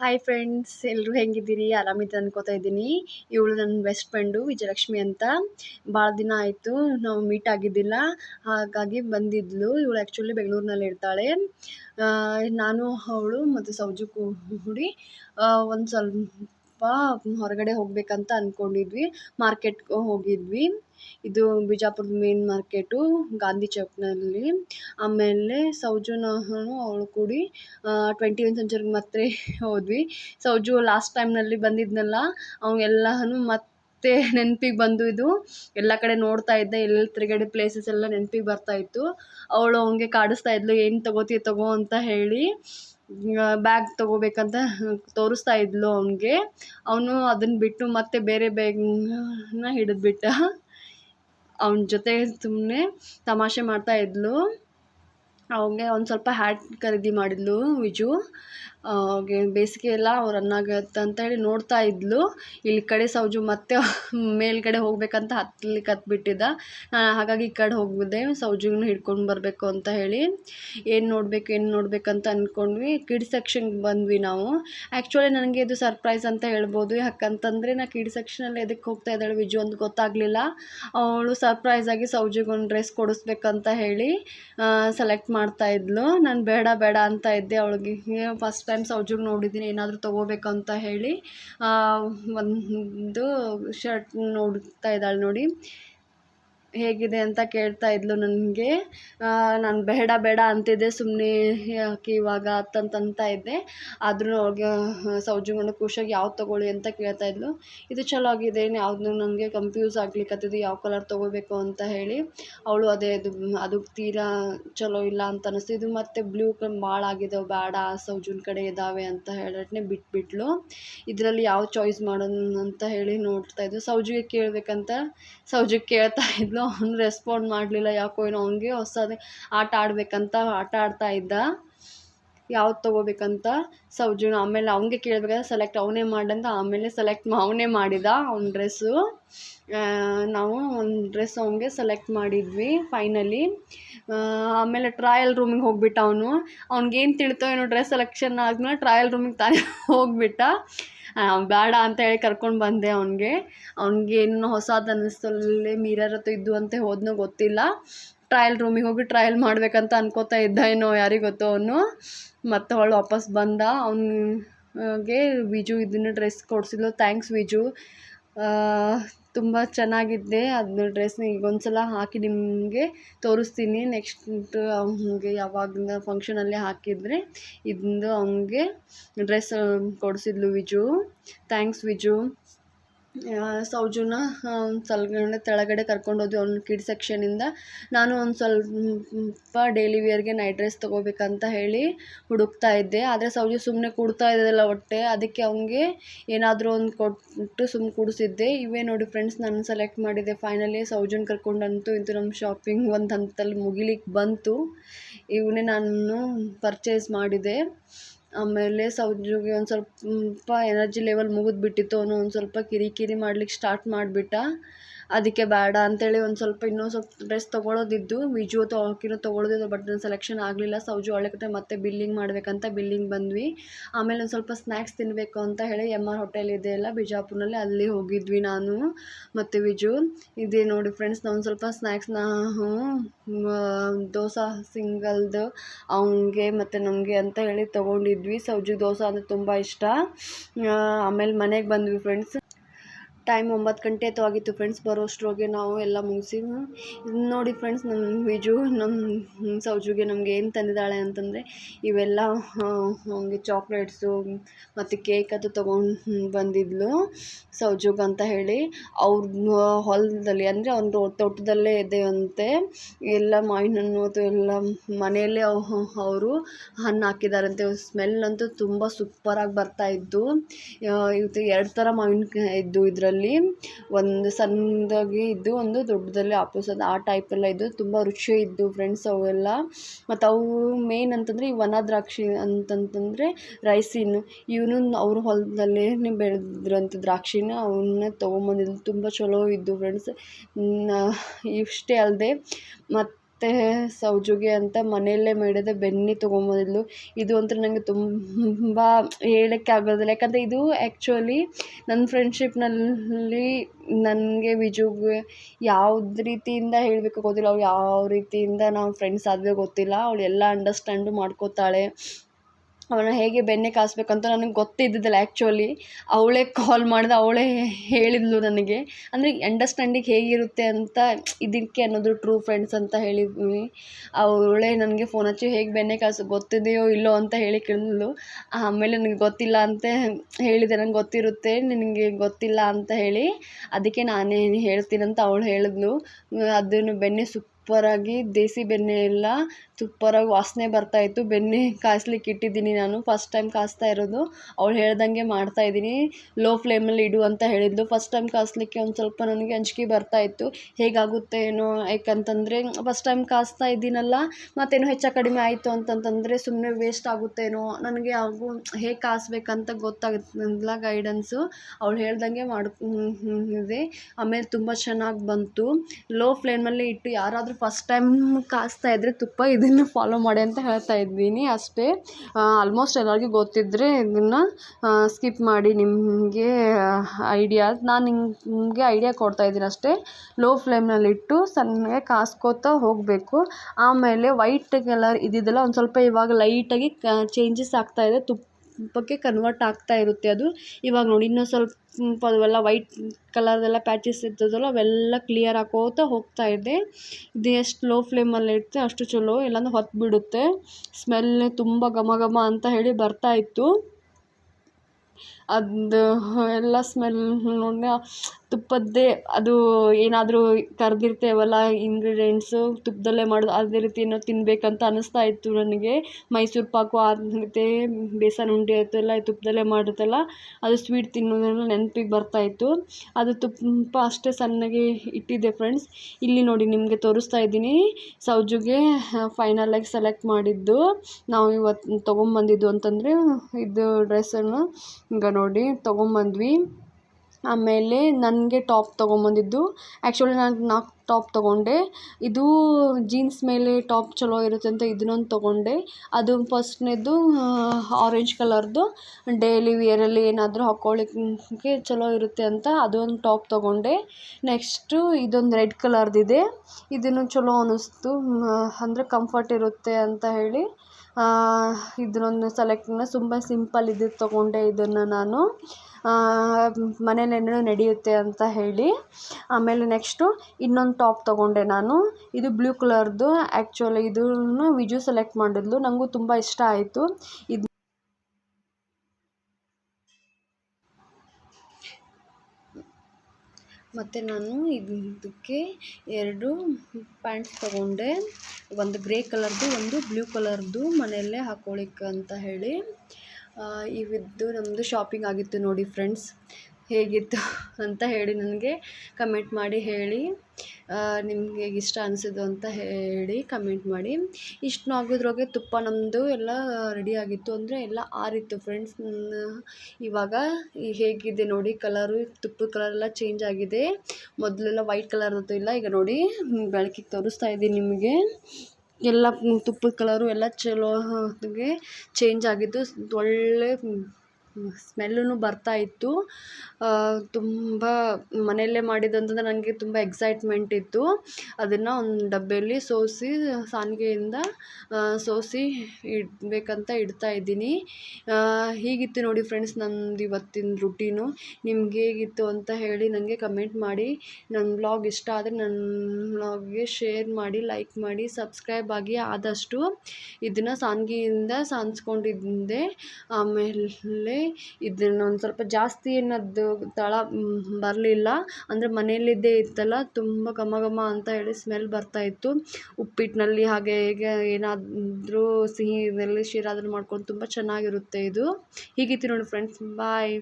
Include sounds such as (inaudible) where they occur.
Hi friends ಎಲ್ಲರೂ ಹೆಂಗಿದ್ದೀರಿ? ಆರಾಮಿದ್ದು ಅನ್ಕೋತಾ ಇದ್ದೀನಿ. ಇವಳು ನನ್ನ ಬೆಸ್ಟ್ ಫ್ರೆಂಡು ವಿಜಯಲಕ್ಷ್ಮಿ ಅಂತ. ಭಾಳ ದಿನ ಆಯಿತು, ನಾವು ಮೀಟ್ ಆಗಿದ್ದಿಲ್ಲ. ಹಾಗಾಗಿ ಬಂದಿದ್ಲು. ಇವಳು ಆ್ಯಕ್ಚುಲಿ ಬೆಂಗಳೂರಿನಲ್ಲಿ ಇರ್ತಾಳೆ. ನಾನು, ಅವಳು ಮತ್ತು ಸೌಜು ಕೂಡಿ ಒಂದು ಸ್ವಲ್ಪ ಹೊರಗಡೆ ಹೋಗಬೇಕಂತ ಅಂದ್ಕೊಂಡಿದ್ವಿ ಮಾರ್ಕೆಟ್ಗೆ ಹೋಗಿದ್ವಿ. ಇದು ಬಿಜಾಪುರದ ಮೇನ್ ಮಾರ್ಕೆಟು ಗಾಂಧಿ ಚೌಕ್ನಲ್ಲಿ. ಆಮೇಲೆ ಸೌಜು ನಾನು ಅವಳು ಕೂಡಿ ಟ್ವೆಂಟಿ ಒನ್ ಸೆಂಚುರಿಗೆ ಮತ್ತೆ ಹೋದ್ವಿ. ಸೌಜು ಲಾಸ್ಟ್ ಟೈಮ್ನಲ್ಲಿ ಬಂದಿದ್ನಲ್ಲ ಅವು ಎಲ್ಲನೂ ಮತ್ತೆ ನೆನಪಿಗೆ ಬಂದು ಇದು, ಎಲ್ಲ ಕಡೆ ನೋಡ್ತಾ ಇದ್ದೆ. ಎಲ್ಲ ತಿರುಗಡೆ ಪ್ಲೇಸಸ್ ಎಲ್ಲ ನೆನಪಿಗೆ ಬರ್ತಾ ಇತ್ತು. ಅವಳು ಅವನಿಗೆ ಕಾಡಿಸ್ತಾ ಇದ್ಲು, ಏನು ತಗೋತೀಯ ತಗೋ ಅಂತ ಹೇಳಿ. ಬ್ಯಾಗ್ ತಗೋಬೇಕಂತ ತೋರಿಸ್ತಾ ಇದ್ಲು ಅವನಿಗೆ. ಅವನು ಅದನ್ನು ಬಿಟ್ಟು ಮತ್ತೆ ಬೇರೆ ಬ್ಯಾಗ್ನ ಹಿಡಿದ್ಬಿಟ್ಟ ಅವನ ಜೊತೆ ಸುಮ್ಮನೆ ತಮಾಷೆ ಮಾಡ್ತಾ ಇದ್ಲು. ಅವನಿಗೆ ಒಂದು ಸ್ವಲ್ಪ ಹ್ಯಾಟ್ ಖರೀದಿ ಮಾಡಿದ್ಲು ವಿಜು. ಬೇಸಿಗೆ ಎಲ್ಲ ಅವ್ರು ಅನ್ನಾಗತ್ತೆ ಅಂತ ಹೇಳಿ ನೋಡ್ತಾ ಇದ್ಲು. ಇಲ್ಲಿ ಕಡೆ ಸೌಜು ಮತ್ತೆ (laughs) ಮೇಲ್ಗಡೆ ಹೋಗ್ಬೇಕಂತ ಹತ್ಲಿಕ್ಕೆ ಹತ್ಬಿಟ್ಟಿದ್ದ ನಾನು ಹಾಗಾಗಿ ಈ ಕಡೆ ಹೋಗ್ಬಿದ್ದೆ ಸೌಜುನ ಹಿಡ್ಕೊಂಡು ಬರಬೇಕು ಅಂತ ಹೇಳಿ. ಏನು ನೋಡ್ಬೇಕು, ಏನು ನೋಡ್ಬೇಕಂತ ಅಂದ್ಕೊಂಡ್ವಿ ಕಿಡ್ ಸೆಕ್ಷನ್ಗೆ ಬಂದ್ವಿ ನಾವು. ಆ್ಯಕ್ಚುಲಿ ನನಗೆ ಇದು ಸರ್ಪ್ರೈಸ್ ಅಂತ ಹೇಳ್ಬೋದು. ಯಾಕಂತಂದರೆ ನಾ ಕಿಡ್ ಸೆಕ್ಷನಲ್ಲಿ ಎದಕ್ಕೆ ಹೋಗ್ತಾ ಇದ್ದಾಳೆ ವಿಜು ಅಂತ ಗೊತ್ತಾಗಲಿಲ್ಲ. ಅವಳು ಸರ್ಪ್ರೈಸ್ ಆಗಿ ಒಂದು ಡ್ರೆಸ್ ಕೊಡಿಸ್ಬೇಕಂತ ಹೇಳಿ ಸೆಲೆಕ್ಟ್ ಮಾಡ್ತಾ ಇದ್ಲು. ನಾನು ಬೇಡ ಬೇಡ ಅಂತ ಇದ್ದೆ ಅವಳಿಗೆ. ಫಸ್ಟ್ ಟೈಮ್ ಸೌಜುಗೆ ನೋಡಿದ್ದೀನಿ ಏನಾದರೂ ತೊಗೋಬೇಕಂತ ಹೇಳಿ ಒಂದು ಶರ್ಟ್ ನೋಡ್ತಾ ಇದ್ದಾಳೆ ನೋಡಿ. ಹೇಗಿದೆ ಅಂತ ಕೇಳ್ತಾ ಇದ್ಲು ನನಗೆ. ನಾನು ಬೇಡ ಬೇಡ ಅಂತಿದ್ದೆ ಸುಮ್ಮನೆ ಯಾಕೆ ಇವಾಗ ಅಂತಂತ ಇದ್ದೆ. ಆದರೂ ಅವ್ಳಿಗೆ ಸೌಜನ್ಯನ ಖುಷಿಯಾಗಿ ಯಾವ್ದು ತೊಗೊಳ್ಳಿ ಅಂತ ಕೇಳ್ತಾ ಇದ್ಲು. ಇದು ಚಲೋ ಆಗಿದೆ ಯಾವ್ದು ನನಗೆ ಕನ್ಫ್ಯೂಸ್ ಆಗ್ಲಿಕ್ಕತ್ತಿದ್ದು ಯಾವ ಕಲರ್ ತೊಗೋಬೇಕು ಅಂತ ಹೇಳಿ. ಅವಳು ಅದೇ, ಅದು ಅದು ತೀರಾ ಚಲೋ ಇಲ್ಲ ಅಂತ ಅನಿಸ್ತು. ಇದು ಮತ್ತು ಬ್ಲೂ ಕಲರ್ ಭಾಳ ಆಗಿದಾವೆ ಬೇಡ, ಸೌಜುನ ಕಡೆ ಇದ್ದಾವೆ ಅಂತ ಹೇಳಿಟ್ನೆ ಬಿಟ್ಬಿಟ್ಲು. ಇದರಲ್ಲಿ ಯಾವ ಚಾಯ್ಸ್ ಮಾಡೋಣ ಅಂತ ಹೇಳಿ ನೋಡ್ತಾ ಇದ್ದು ಸೌಜಿಗೆ ಕೇಳಬೇಕಂತ, ಸೌಜಿಗೆ ಕೇಳ್ತಾ ಇದ್ಲು. ಅವ್ನು ರೆಸ್ಪಾಂಡ್ ಮಾಡಲಿಲ್ಲ, ಯಾಕೋ ಏನೋ ಅವನಿಗೆ ಹೊಸದೇ ಆಟ ಆಡಬೇಕಂತ, ಆಟ ಆಡ್ತಾ ಇದ್ದ. ಯಾವ್ದು ತೊಗೋಬೇಕಂತ? ಸೌಜುನ, ಆಮೇಲೆ ಅವನಿಗೆ ಕೇಳಬೇಕಾದ್ರೆ ಸೆಲೆಕ್ಟ್ ಅವನೇ ಮಾಡಂತ ಆಮೇಲೆ ಸೆಲೆಕ್ಟ್ ಅವನೇ ಮಾಡಿದ ಅವ್ನ ಡ್ರೆಸ್ಸು ನಾವು ಒಂದು ಡ್ರೆಸ್ ಅವನಿಗೆ ಸೆಲೆಕ್ಟ್ ಮಾಡಿದ್ವಿ ಫೈನಲಿ ಆಮೇಲೆ ಟ್ರಯಲ್ ರೂಮಿಗೆ ಹೋಗ್ಬಿಟ್ಟ ಅವನು. ಅವ್ನಿಗೇನು ತಿಳ್ತೋ ಏನೋ ಡ್ರೆಸ್ ಸೆಲೆಕ್ಷನ್ ಆದ್ಮೇಲೆ ಟ್ರಯಲ್ ರೂಮಿಗೆ ತಾನೇ (laughs) ಹೋಗ್ಬಿಟ್ಟ. ಬೇಡ ಅಂತ ಹೇಳಿ ಕರ್ಕೊಂಡು ಬಂದೆ ಅವನಿಗೆ. ಅವ್ನಿಗೆ ಏನು ಹೊಸದು ಅನ್ನಿಸ್ತಲ್ಲೇ ಮಿರರ್ ಹತ್ರ ಇದ್ದು ಅಂತ ಹೋದ್ನೋ ಗೊತ್ತಿಲ್ಲ. ಟ್ರಯಲ್ ರೂಮಿಗೆ ಹೋಗಿ ಟ್ರಯಲ್ ಮಾಡಬೇಕಂತ ಅನ್ಕೋತಾ ಇದ್ದ ಏನೋ ಯಾರಿಗೆ ಗೊತ್ತು ಅವನು. ಮತ್ತು ಅವಳು ವಾಪಸ್ ಬಂದ. ಅವನಿಗೆ ವಿಜು ಇದನ್ನು ಡ್ರೆಸ್ ಕೊಡಿಸಿದ್ಲು. ಥ್ಯಾಂಕ್ಸ್ ವಿಜು. ತುಂಬ ಚೆನ್ನಾಗಿದೆ. ಅದು ಡ್ರೆಸ್ನ ಈಗ ಒಂದು ಸಲ ಹಾಕಿ ನಿಮಗೆ ತೋರಿಸ್ತೀನಿ. ನೆಕ್ಸ್ಟ್ ಅವ್ನಿಗೆ ಯಾವಾಗ ಫಂಕ್ಷನಲ್ಲಿ ಹಾಕಿದರೆ ಇದು ಅವ್ನಿಗೆ ಡ್ರೆಸ್ ಕೊಡಿಸಿದ್ಲು ವಿಜು. ಥ್ಯಾಂಕ್ಸ್ ವಿಜು. ಸೌಜುನ ಸಲ್ಗಡೆ ಕೆಳಗಡೆ ಕರ್ಕೊಂಡೋದ್ವಿ ಅವ್ನ ಕಿಡ್ ಸೆಕ್ಷನಿಂದ ನಾನು ಒಂದು ಸ್ವಲ್ಪ ಡೈಲಿ ವೇರ್ಗೆ ನೈಟ್ ಡ್ರೆಸ್ ತೊಗೋಬೇಕಂತ ಹೇಳಿ ಹುಡುಕ್ತಾ ಇದ್ದೆ. ಆದರೆ ಸೌಜು ಸುಮ್ಮನೆ ಕೂಡ್ತಾ ಇದ್ದಿಲ್ಲ ಹೊಟ್ಟೆ. ಅದಕ್ಕೆ ಅವನಿಗೆ ಏನಾದರೂ ಒಂದು ಕೊಟ್ಟು ಸುಮ್ಮನೆ ಕುಡಿಸಿದ್ದೆ. ಇವೇ ನೋಡಿ ಫ್ರೆಂಡ್ಸ್ ನಾನು ಸೆಲೆಕ್ಟ್ ಮಾಡಿದೆ. ಫೈನಲಿ ಸೌಜುನ ಕರ್ಕೊಂಡಂತೂ ಇಂತೂ ನಮ್ಮ ಶಾಪಿಂಗ್ ಒಂದು ಹಂತದಲ್ಲಿ ಮುಗಿಲಿಕ್ಕೆ ಬಂತು. ಇವನ್ನೇ ನಾನು ಪರ್ಚೇಸ್ ಮಾಡಿದೆ. ಆಮೇಲೆ ಸೌಜುಗೆ ಒಂದು ಸ್ವಲ್ಪ ಎನರ್ಜಿ ಲೆವೆಲ್ ಮುಗಿದ್ಬಿಟ್ಟಿತ್ತು ಅವನು ಒಂದು ಸ್ವಲ್ಪ ಕಿರಿಕಿರಿ ಮಾಡ್ಲಿಕ್ಕೆ ಸ್ಟಾರ್ಟ್ ಮಾಡಿಬಿಟ್ಟ. ಅದಕ್ಕೆ ಬೇಡ ಅಂತೇಳಿ ಒಂದು ಸ್ವಲ್ಪ ಇನ್ನೂ ಸ್ವಲ್ಪ ಡ್ರೆಸ್ ತೊಗೊಳೋದಿದ್ದು, ವಿಜು ತೊಗೊಳಕಿರೋ ತೊಗೊಳೋದಿದ್ದು ಬಟ್ ನನ್ನ ಸೆಲೆಕ್ಷನ್ ಆಗಲಿಲ್ಲ. ಸೌಜು ಒಳಗಡೆ ಮತ್ತೆ ಬಿಲ್ಲಿಂಗ್ ಮಾಡಬೇಕಂತ ಬಿಲ್ಲಿಂಗ್ ಬಂದ್ವಿ. ಆಮೇಲೆ ಒಂದು ಸ್ವಲ್ಪ ಸ್ನ್ಯಾಕ್ಸ್ ತಿನ್ನಬೇಕು ಅಂತ ಹೇಳಿ ಎಂ ಆರ್ ಹೋಟೆಲ್ ಇದೆ ಅಲ್ಲ, ಬಿಜಾಪುರ್ನಲ್ಲಿ ಅಲ್ಲಿ ಹೋಗಿದ್ವಿ ನಾನು ಮತ್ತು ವಿಜು. ಇದೇ ನೋಡಿ ಫ್ರೆಂಡ್ಸ್ ಒಂದು ಸ್ವಲ್ಪ ಸ್ನ್ಯಾಕ್ಸ್ನ ದೋಸೆ ಸಿಂಗಲ್ದು ಅವನಿಗೆ ಮತ್ತು ನಮಗೆ ಅಂತ ಹೇಳಿ ತೊಗೊಂಡಿದ್ವಿ. ಸೌಜು ದೋಸೆ ಅಂದರೆ ತುಂಬ ಇಷ್ಟ. ಆಮೇಲೆ ಮನೆಗೆ ಬಂದ್ವಿ ಫ್ರೆಂಡ್ಸ್ ಟೈಮ್ ಒಂಬತ್ತು ಗಂಟೆ ಅಥವಾ ಆಗಿತ್ತು ಫ್ರೆಂಡ್ಸ್ ಬರೋಷ್ಟ್ರೊಳಗೆ ನಾವು ಎಲ್ಲ ಮುಗಿಸಿ ನೋಡಿ ಫ್ರೆಂಡ್ಸ್ ನಮ್ಮ ವಿಜು ನಮ್ಮ ಸೌಜುಗೆ ನಮಗೆ ಏನು ತಂದಿದ್ದಾಳೆ ಅಂತಂದರೆ ಇವೆಲ್ಲ ಹಂಗೆ ಚಾಕ್ಲೇಟ್ಸು ಮತ್ತು ಕೇಕ್ ಅದು ತೊಗೊಂಡು ಬಂದಿದ್ಲು ಸೌಜುಗೆ ಅಂತ ಹೇಳಿ. ಅವ್ರ ಹೊಲದಲ್ಲಿ ಅಂದರೆ ಅವ್ರ ತೋಟದಲ್ಲೇ ಇದೆಯಂತೆ ಎಲ್ಲ ಮಾವಿನ ಹಣ್ಣು ಅಥವಾ ಎಲ್ಲ ಮನೆಯಲ್ಲೇ ಅವರು ಹಣ್ಣು ಹಾಕಿದಾರಂತೆ. ಸ್ಮೆಲ್ ಅಂತೂ ತುಂಬ ಸೂಪರಾಗಿ ಬರ್ತಾ ಇದ್ದು ಇವತ್ತು ಎರಡು ಥರ ಮಾವಿನ ಇದ್ದು ಇದರಲ್ಲಿ. ಒಂದು ಸಣ್ಣದಾಗಿ ಇದ್ದು ಒಂದು ದೊಡ್ಡದಲ್ಲಿ ಆಪೋಸದ್ ಆ ಟೈಪ್ ಎಲ್ಲ ಇದ್ದು ತುಂಬ ರುಚಿ ಇದ್ದು ಫ್ರೆಂಡ್ಸ್ ಅವೆಲ್ಲ. ಮತ್ತು ಅವು ಮೇನ್ ಅಂತಂದರೆ ಈ ಒಣ ದ್ರಾಕ್ಷಿ ಅಂತಂತಂದರೆ ರೈಸಿನು ಇವನು ಅವ್ರ ಹೊಲದಲ್ಲೇ ಬೆಳೆದ್ರಂಥ ದ್ರಾಕ್ಷಿನ ಅವನ್ನ ತೊಗೊಂಬಂದಿದ್ದು. ತುಂಬ ಚಲೋ ಇದ್ದು ಫ್ರೆಂಡ್ಸ್ ಇಷ್ಟೇ ಅಲ್ಲದೆ ಮತ್ತು ಅತ್ತೆ ಸೌಜುಗೆ ಅಂತ ಮನೆಯಲ್ಲೇ ಮಾಡಿದ ಬೆಣ್ಣೆ ತೊಗೊಂಬಂದಿದ್ಲು. ಇದು ಅಂತೂ ನನಗೆ ತುಂಬ ಹೇಳೋಕ್ಕೆ ಆಗೋದಿಲ್ಲ. ಯಾಕಂದರೆ ಇದು ಆ್ಯಕ್ಚುಲಿ ನನ್ನ ಫ್ರೆಂಡ್ಶಿಪ್ನಲ್ಲಿ ನನಗೆ ವಿಜುಗೆ ಯಾವ್ದು ರೀತಿಯಿಂದ ಹೇಳಬೇಕು ಗೊತ್ತಿಲ್ಲ. ಅವ್ಳು ಯಾವ ರೀತಿಯಿಂದ ನಾವು ಫ್ರೆಂಡ್ಸ್ ಆದ್ವಿ ಗೊತ್ತಿಲ್ಲ. ಅವಳು ಎಲ್ಲ ಅಂಡರ್ಸ್ಟ್ಯಾಂಡು ಮಾಡ್ಕೋತಾಳೆ. ಅವಳನ್ನ ಹೇಗೆ ಬೆಣ್ಣೆ ಕಾಯಿಸ್ಬೇಕಂತ ನನಗೆ ಗೊತ್ತಿದ್ದಿದ್ದಿಲ್ಲ ಆ್ಯಕ್ಚುಲಿ ಅವಳೇ ಕಾಲ್ ಮಾಡಿದ, ಅವಳೇ ಹೇಳಿದ್ಲು ನನಗೆ. ಅಂದರೆ ಅಂಡರ್ಸ್ಟ್ಯಾಂಡಿಂಗ್ ಹೇಗಿರುತ್ತೆ ಅಂತ ಇದಕ್ಕೆ ಅನ್ನೋದು ಟ್ರೂ ಫ್ರೆಂಡ್ಸ್ ಅಂತ ಹೇಳಿದ್ವಿ. ಅವಳೇ ನನಗೆ ಫೋನ್ ಹಚ್ಚಿ ಹೇಗೆ ಬೆಣ್ಣೆ ಕಾಸು, ಗೊತ್ತಿದೆಯೋ ಇಲ್ಲೋ ಅಂತ ಹೇಳಿ ಕೇಳಿದ್ಲು. ಆಮೇಲೆ ನನಗೆ ಗೊತ್ತಿಲ್ಲ ಅಂತ ಹೇಳಿದೆ, ನಂಗೆ ಗೊತ್ತಿರುತ್ತೆ, ನಿನಗೆ ಗೊತ್ತಿಲ್ಲ ಅಂತ ಹೇಳಿ. ಅದಕ್ಕೆ ನಾನೇ ಹೇಳ್ತೀನಂತ ಅವಳು ಹೇಳಿದ್ಲು. ಅದನ್ನು ಬೆಣ್ಣೆ ಸೂಪರಾಗಿ ದೇಸಿ ಬೆಣ್ಣೆ ಎಲ್ಲ ಸೂಪರಾಗಿ ವಾಸನೆ ಬರ್ತಾಯಿತ್ತು ಬೆಣ್ಣೆ ಕಾಯಿಸ್ಲಿಕ್ಕೆ ಇಟ್ಟಿದ್ದೀನಿ ನಾನು. ಫಸ್ಟ್ ಟೈಮ್ ಕಾಯಿಸ್ತಾ ಇರೋದು. ಅವ್ಳು ಹೇಳ್ದಂಗೆ ಮಾಡ್ತಾಯಿದ್ದೀನಿ ಲೋ ಫ್ಲೇಮಲ್ಲಿ ಇಡು ಅಂತ ಹೇಳಿದ್ಲು ಫಸ್ಟ್ ಟೈಮ್ ಕಾಯಿಸ್ಲಿಕ್ಕೆ ಒಂದು ಸ್ವಲ್ಪ ನನಗೆ ಅಂಜಿಕೆ ಬರ್ತಾಯಿತ್ತು ಹೇಗಾಗುತ್ತೆ ಏನೋ ಯಾಕಂತಂದರೆ ಫಸ್ಟ್ ಟೈಮ್ ಕಾಯಿಸ್ತಾ ಇದ್ದೀನಲ್ಲ, ಮತ್ತೇನೋ ಹೆಚ್ಚು ಕಡಿಮೆ ಆಯಿತು ಅಂತಂತಂದರೆ ಸುಮ್ಮನೆ ವೇಸ್ಟ್ ಆಗುತ್ತೇನೋ ನನಗೆ ಹಾಗೂ ಹೇಗೆ ಕಾಯಿಸ್ಬೇಕಂತ ಗೊತ್ತಾಗಲ್ಲ ಗೈಡೆನ್ಸು ಅವ್ಳು ಹೇಳ್ದಂಗೆ ಮಾಡಿ ಇದೆ. ಆಮೇಲೆ ತುಂಬ ಚೆನ್ನಾಗಿ ಬಂತು. ಲೋ ಫ್ಲೇಮಲ್ಲಿ ಇಟ್ಟು ಯಾರಾದರೂ ಫಸ್ಟ್ ಟೈಮ್ ಕಾಯಿಸ್ತಾ ಇದ್ದರೆ ತುಪ್ಪ ಇದನ್ನು ಫಾಲೋ ಮಾಡಿ ಅಂತ ಹೇಳ್ತಾ ಇದ್ದೀನಿ ಅಷ್ಟೇ. ಆಲ್ಮೋಸ್ಟ್ ಎಲ್ಲರಿಗೂ ಗೊತ್ತಿದ್ದರೆ ಇದನ್ನು ಸ್ಕಿಪ್ ಮಾಡಿ ನಿಮಗೆ ಐಡಿಯಾ ನಾನು ನಿಮಗೆ ಐಡಿಯಾ ಕೊಡ್ತಾ ಇದ್ದೀನಿ ಅಷ್ಟೇ. ಲೋ ಫ್ಲೇಮ್ನಲ್ಲಿಟ್ಟು ಸಣ್ಣಗೆ ಕಾಸ್ಕೋತಾ ಹೋಗಬೇಕು. ಆಮೇಲೆ ವೈಟ್ ಕಲರ್ ಇದ್ದಿದ್ದೆಲ್ಲ ಒಂದು ಸ್ವಲ್ಪ ಇವಾಗ ಲೈಟಾಗಿ ಕ ಚೇಂಜಸ್ ಆಗ್ತಾ ಇದೆ. ತುಪ್ಪಕ್ಕೆ ಕನ್ವರ್ಟ್ ಆಗ್ತಾ ಇರುತ್ತೆ ಅದು. ಇವಾಗ ನೋಡಿ, ಇನ್ನೂ ಸ್ವಲ್ಪ ಅವೆಲ್ಲ ವೈಟ್ ಕಲರ್ದೆಲ್ಲ ಪ್ಯಾಚಸ್ ಇರ್ತದಲ್ಲ ಅವೆಲ್ಲ ಕ್ಲಿಯರ್ ಆಕೋತ ಹೋಗ್ತಾ ಇದೆ. ಇದು ಎಷ್ಟು ಲೋ ಫ್ಲೇಮಲ್ಲಿ ಇರುತ್ತೆ, ಅಷ್ಟು ಚಲೋ, ಇಲ್ಲಾಂದ್ರೆ ಹೊತ್ತು ಬಿಡುತ್ತೆ ಸ್ಮೆಲ್ ತುಂಬ ಘಮ ಘಮ ಅಂತ ಹೇಳಿ ಬರ್ತಾ ಇತ್ತು. ಅದು, ಎಲ್ಲ ಸ್ಮೆಲ್ ನೋಡಿ ತುಪ್ಪದ್ದೇ ಅದು ಏನಾದರೂ ಕರೆದಿರ್ತೇವಲ್ಲ ಇಂಗ್ರೀಡಿಯೆಂಟ್ಸು ತುಪ್ಪದಲ್ಲೇ ಮಾಡೋದು, ಅದೇ ರೀತಿ ಏನೋ ತಿನ್ನಬೇಕಂತ ಅನ್ನಿಸ್ತಾ ಇತ್ತು ನನಗೆ. ಮೈಸೂರು ಪಾಕು ಮತ್ತು ಬೇಸನ್ ಉಂಡೆ ಅದೆಲ್ಲ ತುಪ್ಪದಲ್ಲೇ ಮಾಡಿರುತ್ತಲ್ಲ, ಅದು ಸ್ವೀಟ್ ತಿನ್ನೋದೆಲ್ಲ ನೆನಪಿಗೆ ಬರ್ತಾ ಇತ್ತು. ಅದು ತುಪ್ಪ ಅಷ್ಟೇ ಸಣ್ಣಗೆ ಇಟ್ಟಿದ್ದೆ ಫ್ರೆಂಡ್ಸ್ ಇಲ್ಲಿ ನೋಡಿ ನಿಮಗೆ ತೋರಿಸ್ತಾ ಇದ್ದೀನಿ. ಸೌಜುಗೆ ಫೈನಲಾಗಿ ಸೆಲೆಕ್ಟ್ ಮಾಡಿದ್ದು. ನಾವು ಇವತ್ತು ತೊಗೊಂಬಂದಿದ್ದು ಅಂತಂದರೆ, ಇದು ಡ್ರೆಸ್ಸನ್ನು ಈಗ ನೋಡಿ ತೊಗೊಂಬಂದ್ವಿ. ಆಮೇಲೆ ನನಗೆ ಟಾಪ್ ತೊಗೊಂಬಂದಿದ್ದು. ಆ್ಯಕ್ಚುಲಿ ನಾನು ನಾಲ್ಕು ಟಾಪ್ ತೊಗೊಂಡೆ. ಇದು ಜೀನ್ಸ್ ಮೇಲೆ ಟಾಪ್ ಚಲೋ ಇರುತ್ತೆ ಅಂತ ಇದನ್ನೊಂದು ತೊಗೊಂಡೆ. ಅದು ಫಸ್ಟ್ನೇದು ಆರೆಂಜ್ ಕಲರ್ದು ಡೈಲಿ ವಿಯರಲ್ಲಿ ಏನಾದರೂ ಹಾಕ್ಕೊಳ್ಳಿಕ್ಕೆ ಚಲೋ ಇರುತ್ತೆ ಅಂತ ಅದೊಂದು ಟಾಪ್ ತೊಗೊಂಡೆ. ನೆಕ್ಸ್ಟು ಇದೊಂದು ರೆಡ್ ಕಲರ್ದಿದೆ ಇದನ್ನು ಚಲೋ ಅನ್ನಿಸ್ತು ಅಂದರೆ ಕಂಫರ್ಟ್ ಇರುತ್ತೆ ಅಂತ ಹೇಳಿ. ಇದನ್ನೊಂದು ಸೆಲೆಕ್ಟ್ ತುಂಬ ಸಿಂಪಲ್ ಇದ್ದಿದ್ದು ತೊಗೊಂಡೆ ಇದನ್ನು ನಾನು. ಮನೇಲೇನೂ ನಡೆಯುತ್ತೆ ಅಂತ ಹೇಳಿ. ಆಮೇಲೆ ನೆಕ್ಸ್ಟು ಇನ್ನೊಂದು ಟಾಪ್ ತೊಗೊಂಡೆ ನಾನು. ಇದು ಬ್ಲೂ ಕಲರ್ದು ಆ್ಯಕ್ಚುಲಿ ಇದನ್ನು ವಿಜು ಸೆಲೆಕ್ಟ್ ಮಾಡಿದ್ಲು. ನನಗೂ ತುಂಬ ಇಷ್ಟ ಆಯಿತು. ಇದು ಮತ್ತು ನಾನು ಇದಕ್ಕೆ ಎರಡು ಪ್ಯಾಂಟ್ಸ್ ತೊಗೊಂಡೆ. ಒಂದು ಗ್ರೇ ಕಲರ್ದು, ಒಂದು ಬ್ಲೂ ಕಲರ್ದು ಮನೆಯಲ್ಲೇ ಹಾಕ್ಕೊಳ್ಳಿಕ್ಕೆ ಅಂತ ಹೇಳಿ. ಇವಿದ್ದು ನಮ್ಮದು ಶಾಪಿಂಗ್ ಆಗಿತ್ತು ನೋಡಿ ಫ್ರೆಂಡ್ಸ್. ಹೇಗಿತ್ತು (laughs) ಅಂತ ಹೇಳಿ ನನಗೆ ಕಮೆಂಟ್ ಮಾಡಿ ಹೇಳಿ. ನಿಮಗೆ ಇಷ್ಟ ಅನಿಸಿದ್ದು ಅಂತ ಹೇಳಿ ಕಮೆಂಟ್ ಮಾಡಿ. ಇಷ್ಟು ಆಗೋದ್ರೊಳಗೆ ತುಪ್ಪ ನಮ್ಮದು ಎಲ್ಲ ರೆಡಿ ಆಗಿತ್ತು ಅಂದರೆ ಎಲ್ಲ ಆರಿತ್ತು ಫ್ರೆಂಡ್ಸ್ ಇವಾಗ ಹೇಗಿದೆ ನೋಡಿ ಕಲರು ತುಪ್ಪದ ಕಲರ್ ಎಲ್ಲ ಚೇಂಜ್ ಆಗಿದೆ. ಮೊದಲೆಲ್ಲ ವೈಟ್ ಕಲರ್ ಇಲ್ಲ ಈಗ ನೋಡಿ ಬೆಳಕಿಗೆ ತೋರಿಸ್ತಾ ಇದ್ದೀನಿ ನಿಮಗೆ. ಎಲ್ಲ ತುಪ್ಪದ ಕಲರು ಎಲ್ಲ ಚಲೋ ಚೇಂಜ್ ಆಗಿದ್ದು ಒಳ್ಳೆ ಸ್ಮೆಲ್ಲೂ ಬರ್ತಾ ಇತ್ತು. ತುಂಬ ಮನೆಯಲ್ಲೇ ಮಾಡಿದಂತಂದ್ರೆ ನನಗೆ ತುಂಬ ಎಕ್ಸೈಟ್ಮೆಂಟ್ ಇತ್ತು. ಅದನ್ನು ಒಂದು ಡಬ್ಬಿಯಲ್ಲಿ ಸೋಸಿ, ಸಾನ್ಗೆಯಿಂದ ಸೋಸಿ ಇಡಬೇಕಂತ ಇಡ್ತಾ ಇದ್ದೀನಿ. ಹೀಗಿತ್ತು ನೋಡಿ ಫ್ರೆಂಡ್ಸ್ ನಂದು ಇವತ್ತಿನ ರುಟೀನು ನಿಮ್ಗೆ ಹೇಗಿತ್ತು ಅಂತ ಹೇಳಿ ನನಗೆ ಕಮೆಂಟ್ ಮಾಡಿ. ನನ್ನ ಬ್ಲಾಗ್ ಇಷ್ಟ ಆದರೆ ನನ್ನ ಬ್ಲಾಗ್ಗೆ ಶೇರ್ ಮಾಡಿ ಲೈಕ್ ಮಾಡಿ ಸಬ್ಸ್ಕ್ರೈಬ್ ಆಗಿ ಆದಷ್ಟು ಇದನ್ನು ಸಾನ್ಗಿಯಿಂದ ಸಾನ್ಸ್ಕೊಂಡಿದ್ದೆ. ಆಮೇಲೆ ಇದನ್ನು ಒಂದು ಸ್ವಲ್ಪ ಜಾಸ್ತಿ ಏನದು ತಳ ಬರಲಿಲ್ಲ. ಅಂದರೆ ಮನೆಯಲ್ಲಿದ್ದೇ ಇತ್ತಲ್ಲ, ತುಂಬ ಘಮ ಘಮ ಅಂತ ಹೇಳಿ ಸ್ಮೆಲ್ ಬರ್ತಾ ಇತ್ತು. ಉಪ್ಪಿಟ್ಟಿನಲ್ಲಿ ಹಾಗೆ ಹೀಗೆ ಏನಾದರೂ ಸಿಹಿ, ಇದರಲ್ಲಿ ಶಿರಾದಲ್ಲಿ ಮಾಡ್ಕೊಂಡು ತುಂಬ ಚೆನ್ನಾಗಿರುತ್ತೆ ಇದು. ಹೀಗಿತ್ತು ನೋಡಿ ಫ್ರೆಂಡ್ಸ್ ಬಾಯ್